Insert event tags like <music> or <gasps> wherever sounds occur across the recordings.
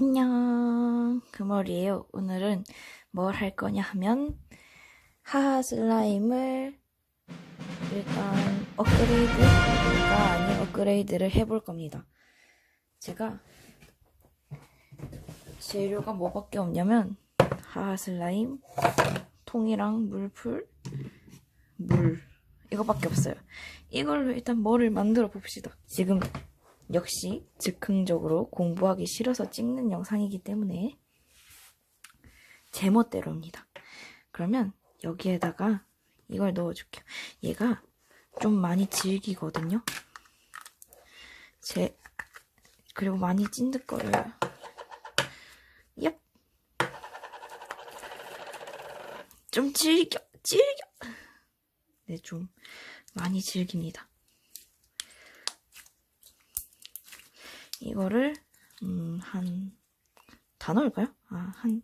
안녕. 금월이에요 오늘은 뭘 할 거냐 하면 하하 슬라임을 일단 업그레이드가 아닌 업그레이드를 해볼 겁니다. 제가 재료가 뭐밖에 없냐면 하하 슬라임 통이랑 물풀 물. 이거밖에 없어요. 이걸로 일단 뭐를 만들어 봅시다. 지금 역시 즉흥적으로 공부하기 싫어서 찍는 영상이기 때문에 제멋대로입니다. 그러면 여기에다가 이걸 넣어줄게요. 얘가 좀 많이 질기거든요. 제 그리고 많이 찐득거려요. 얍. 좀 질겨, 질겨. 네, 좀 많이 질깁니다. 이거를 음, 한 다 넣을까요? 아, 한,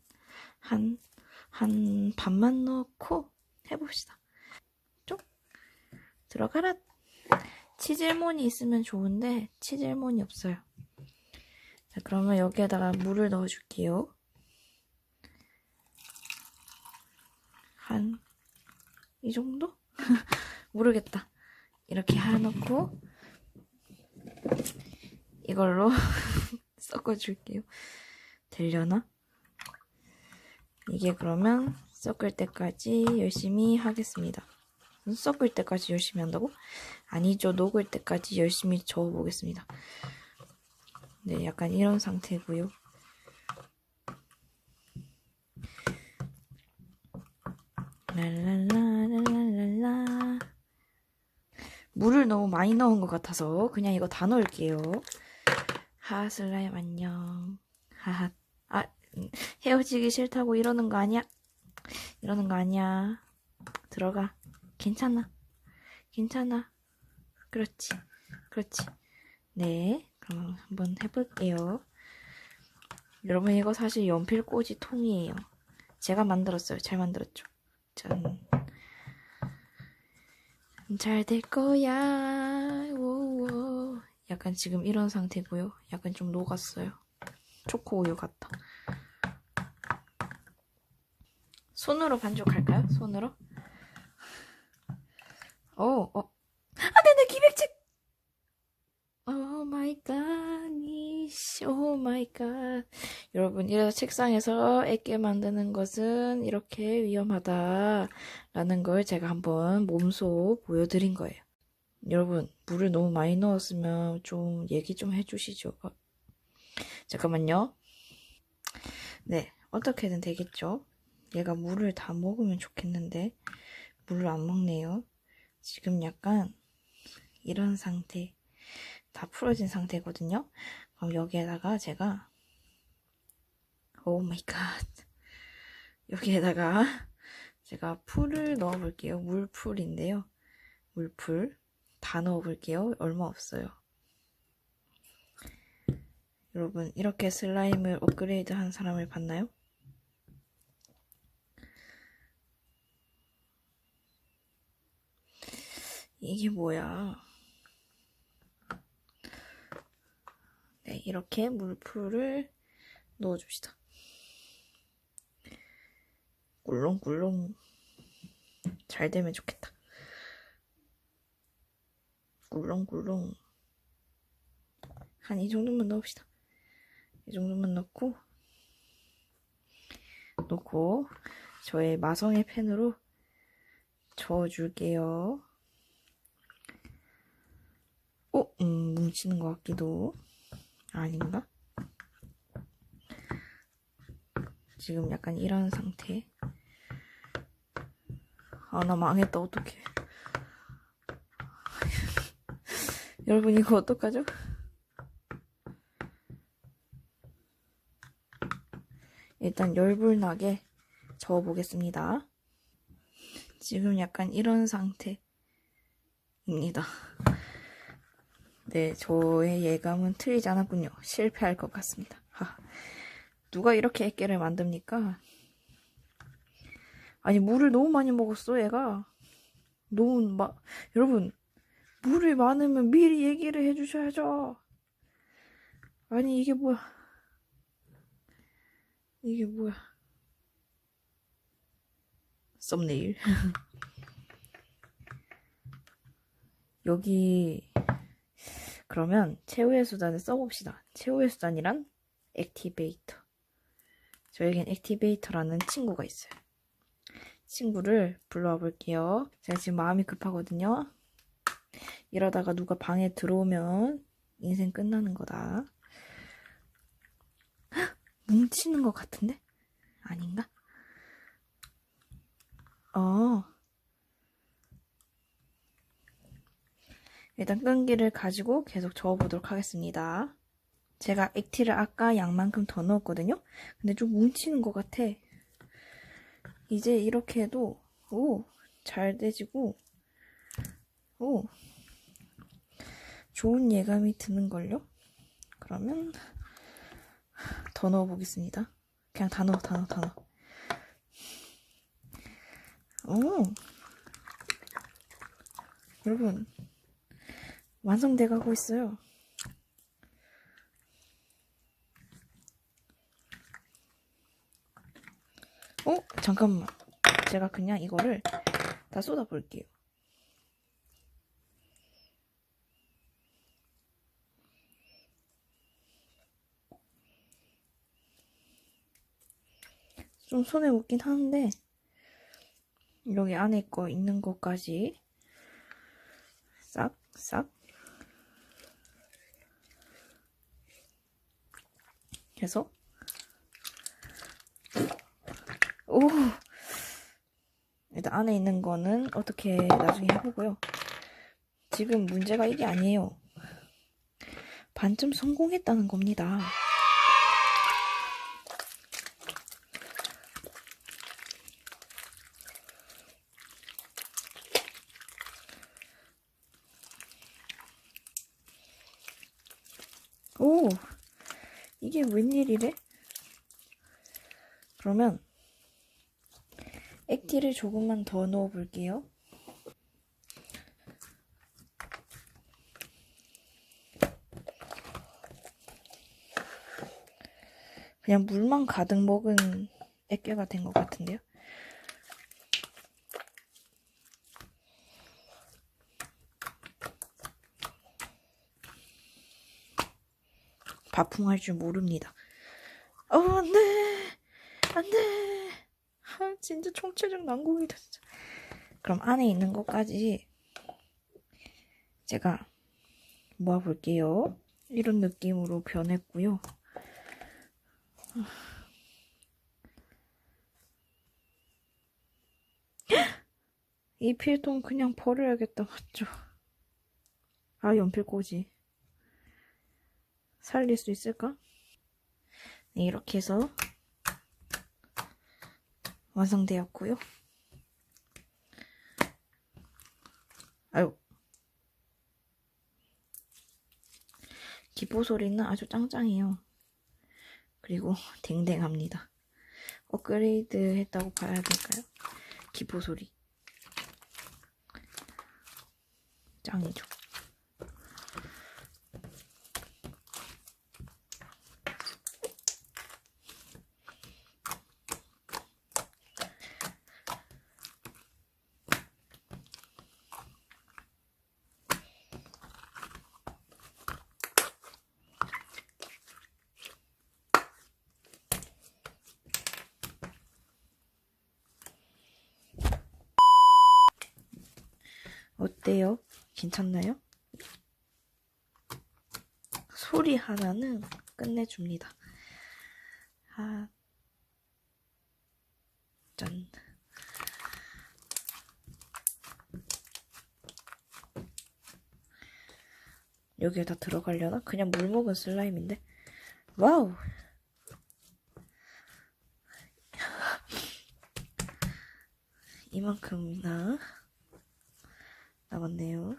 한, 한 반만 넣고 해봅시다. 쭉 들어가라. 치질몬이 있으면 좋은데 치질몬이 없어요. 자, 그러면 여기에다가 물을 넣어줄게요. 한 이 정도? <laughs> 모르겠다. 이렇게 하나 넣고 이걸로 <laughs> 섞어줄게요. 되려나? 이게 그러면 섞을 때까지 열심히 하겠습니다. 섞을 때까지 열심히 한다고? 아니죠. 녹을 때까지 열심히 저어보겠습니다. 네, 약간 이런 상태고요. 랄랄라랄랄라 물을 너무 많이 넣은 것 같아서 그냥 이거 다 넣을게요. 하하 슬라임 안녕. 하하. 아 음, 헤어지기 싫다고 이러는 거 아니야? 이러는 거 아니야. 들어가. 괜찮아. 괜찮아. 그렇지. 그렇지. 네. 그럼 한번 해볼게요. 여러분 이거 사실 연필꽂이 통이에요. 제가 만들었어요. 잘 만들었죠. 짠. 잘 될 거야. 오오. 약간 지금 이런 상태고요. 약간 좀 녹았어요. 초코 우유 같다. 손으로 반죽할까요? 손으로? 오, 어. 아, 네, 네, 기백책! 오 마이 갓, 니씨, 오 마이 갓. 여러분, 이래서 책상에서 애깨 만드는 것은 이렇게 위험하다라는 걸 제가 한번 몸소 보여드린 거예요. 여러분, 물을 너무 많이 넣었으면 좀 얘기 좀 해주시죠. 어, 잠깐만요. 네, 어떻게든 되겠죠? 얘가 물을 다 먹으면 좋겠는데, 물을 안 먹네요. 지금 약간 이런 상태, 다 풀어진 상태거든요. 그럼 여기에다가 제가, 오 마이 갓. 여기에다가 <laughs> 제가 풀을 넣어 볼게요. 물풀인데요. 물풀. 다 넣어볼게요. 얼마 없어요. 여러분 이렇게 슬라임을 업그레이드 한 사람을 봤나요? 이게 뭐야? 네, 이렇게 물풀을 넣어줍시다. 꿀렁꿀렁 잘 되면 좋겠다. 꿀렁꿀렁 한 이 정도만 넣읍시다. 이 정도만 넣고 넣고 저의 마성의 펜으로 저어줄게요. 어? 음, 뭉치는 것 같기도 아닌가? 지금 약간 이런 상태 아 나 망했다 어떡해 여러분 이거 어떡하죠? 일단 열불나게 저어보겠습니다. 지금 약간 이런 상태입니다. 네, 저의 예감은 틀리지 않았군요. 실패할 것 같습니다. 하, 누가 이렇게 애깨를 만듭니까? 아니, 물을 너무 많이 먹었어, 얘가. 너무 막, 여러분, 물이 많으면 미리 얘기를 해주셔야죠. 아니, 이게 뭐야. 이게 뭐야? 썸네일. <laughs> 여기 그러면 최후의 수단을 써봅시다. 최후의 수단이란 액티베이터. 저에겐 액티베이터라는 친구가 있어요. 친구를 불러와 볼게요. 제가 지금 마음이 급하거든요. 이러다가 누가 방에 들어오면 인생 끝나는 거다. 헉! <gasps> 뭉치는 것 같은데? 아닌가? 어. 일단 끈기를 가지고 계속 저어보도록 하겠습니다. 제가 액티를 아까 양만큼 더 넣었거든요? 근데 좀 뭉치는 것 같아. 이제 이렇게 해도, 오, 잘 돼지고, 오, 좋은 예감이 드는걸요? 그러면, 더 넣어보겠습니다. 그냥 다 넣어, 다 넣어, 다 넣어. 오, 여러분, 완성돼 가고 있어요. 어? 잠깐만. 제가 그냥 이거를 다 쏟아 볼게요. 좀 손에 묻긴 하는데 여기 안에 거 있는 것까지 싹싹 해서 오 일단 안에 있는 거는 어떻게 나중에 해보고요. 지금 문제가 이게 아니에요. 반쯤 성공했다는 겁니다. 오, 이게 웬일이래? 그러면 액티를 조금만 더 넣어 볼게요. 그냥 물만 가득 먹은 액괴가 된 것 같은데요. 바풍할 줄 모릅니다. 어, 안 돼! 안 돼! 아, 진짜 총체적 난국이다, 진짜. 그럼 안에 있는 것까지 제가 모아볼게요. 이런 느낌으로 변했고요. 이 필통 그냥 버려야겠다, 맞죠? 아, 연필꽂이. 살릴 수 있을까? 네, 이렇게 해서 완성되었고요. 아유. 기포 소리는 아주 짱짱해요. 그리고 <laughs> 댕댕합니다. 업그레이드 했다고 봐야 될까요? 기포 소리. 짱이죠. 어때요? 괜찮나요? 소리 하나는 끝내줍니다. 아, 짠. 여기에 다 들어가려나? 그냥 물 먹은 슬라임인데. 와우! <laughs> 이만큼이나 남았네요.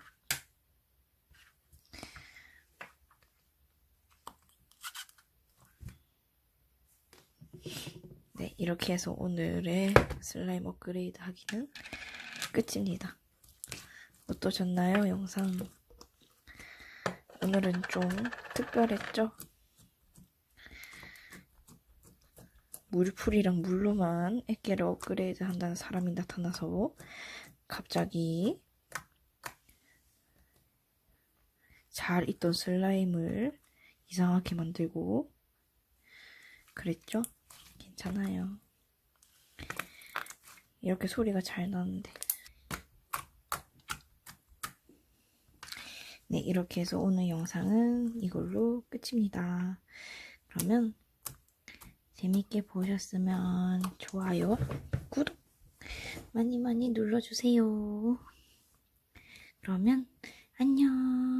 네, 이렇게 해서 오늘의 슬라임 업그레이드 하기는 끝입니다. 어떠셨나요, 영상? 오늘은 좀 특별했죠? 물풀이랑 물로만 액계를 업그레이드 한다는 사람이 나타나서 갑자기 잘 있던 슬라임을 이상하게 만들고 그랬죠? 괜찮아요. 이렇게 소리가 잘 나는데. 네, 이렇게 해서 오늘 영상은 이걸로 끝입니다. 그러면 재밌게 보셨으면 좋아요, 구독 많이 많이 눌러주세요. 그러면 안녕.